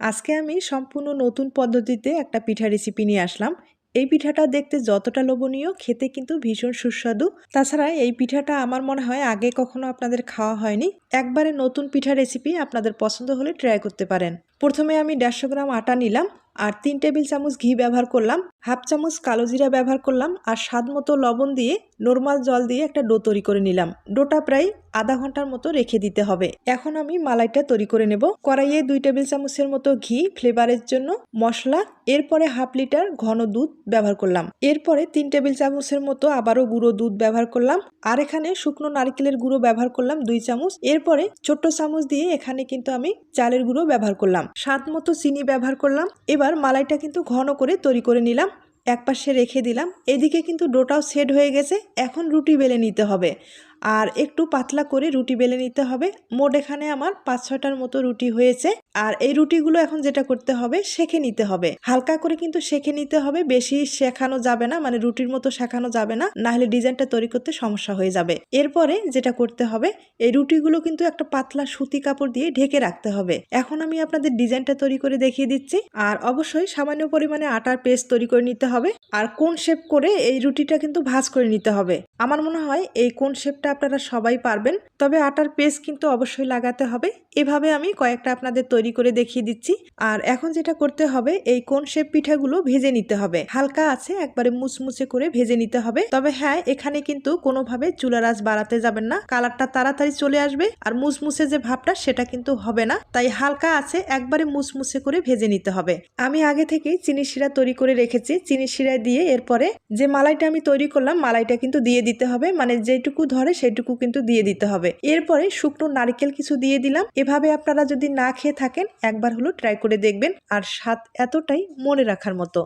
আজকে আমি সম্পূর্ণ নতুন পদ্ধতিতে একটা পিঠা রেসিপি নিয়ে আসলাম। এই পিঠাটা দেখতে যতটা লোভনীয়, খেতে কিন্তু ভীষণ সুস্বাদু। তাছাড়া এই পিঠাটা আমার মনে হয় আগে কখনো আপনাদের খাওয়া হয়নি। একবারে নতুন পিঠা রেসিপি আপনাদের পছন্দ হলে ট্রাই করতে পারেন। প্রথমে আমি দেড়শো গ্রাম আটা নিলাম। আর তিন টেবিল চামচ ঘি ব্যবহার করলাম, হাফ চামচ কালো জিরা ব্যবহার করলাম আর স্বাদ মতো লবণ দিয়ে নর্মাল জল দিয়ে একটা ডো তৈরি করে নিলাম। ডোটা প্রায় আধা ঘণ্টার মতো রেখে দিতে হবে। এখন আমি মালাইটা তৈরি করে নেব। কড়াইয়ে দুই টেবিল চামচের মতো ঘি, ফ্লেভারের জন্য মশলা, এরপরে হাফ লিটার ঘন দুধ ব্যবহার করলাম। এরপরে তিন টেবিল চামচের মতো আবারও গুঁড়ো দুধ ব্যবহার করলাম আর এখানে শুকনো নারকেলের গুঁড়ো ব্যবহার করলাম দুই চামচ। এরপরে ছোট্ট চামচ দিয়ে এখানে কিন্তু আমি চালের গুঁড়ো ব্যবহার করলাম। স্বাদ মতো চিনি ব্যবহার করলাম এবার মালাইটা কিন্তু ঘন করে তৈরি করে নিলাম এক পাশে রেখে দিলাম, এদিকে কিন্তু ডোটাও সেট হয়ে গেছে, এখন রুটি বেলে নিতে হবে। আর একটু পাতলা করে রুটি বেলে নিতে হবে। মোট এখানে আমার পাঁচ ছয়টার মতো রুটি হয়েছে। আর এই রুটিগুলো এখন যেটা করতে হবে শেখে নিতে হবে। হালকা করে কিন্তু শেখে নিতে হবে, বেশি শেখানো যাবে না মানে রুটির মতো শেখানো যাবে না না হলে ডিজাইনটা তৈরি করতে সমস্যা হয়ে যাবে। এরপরে যেটা করতে হবে, এই রুটিগুলো কিন্তু একটা পাতলা সুতি কাপড় দিয়ে ঢেকে রাখতে হবে। এখন আমি আপনাদের ডিজাইনটা তৈরি করে দেখিয়ে দিচ্ছি। আর অবশ্যই সামান্য পরিমাণে আটার পেস্ট তৈরি করে নিতে হবে। আর কোন শেপ করে এই রুটিটা কিন্তু ভাজ করে নিতে হবে। আমার মনে হয় এই কোন শেপটা আপনারা সবাই পারবেন, তবে আটার পেস্ট কিন্তু অবশ্যই লাগাতে হবে। এভাবে আমি কয়েকটা আপনাদের তৈরি করে দেখিয়ে দিচ্ছি। আর এখন যেটা করতে হবে, এই কোন শেপ পিঠাগুলো ভেজে নিতে হবে। হালকা আছে, একবারে মুচমুচে করে ভেজে নিতে হবে। তবে হ্যাঁ এখানে কিন্তু কোনোভাবে চুলার আঁচ বাড়াতে যাবেন না। কালারটা তাড়াতাড়ি চলে আসবে আর মুচমুচে যে ভাবটা, সেটা কিন্তু হবে না। তাই হালকা আছে, একবারে মুচমুচে করে ভেজে নিতে হবে। আমি আগে থেকেই চিনি শিরা তৈরি করে রেখেছি। চিনি শিরা দিয়ে এরপরে যে মালাইটা আমি তৈরি করলাম, মালাইটা কিন্তু দিয়ে দিতে হবে। মানে যেটুকু ধরে সেটুকু কিন্তু দিয়ে দিতে হবে। এরপরে শুকনো নারকেল কিছু দিয়ে দিলাম। এভাবে আপনারা যদি না খেয়ে থাকেন, একবার হলো ট্রাই করে দেখবেন। আর স্বাদ এতটাই মনে রাখার মতো।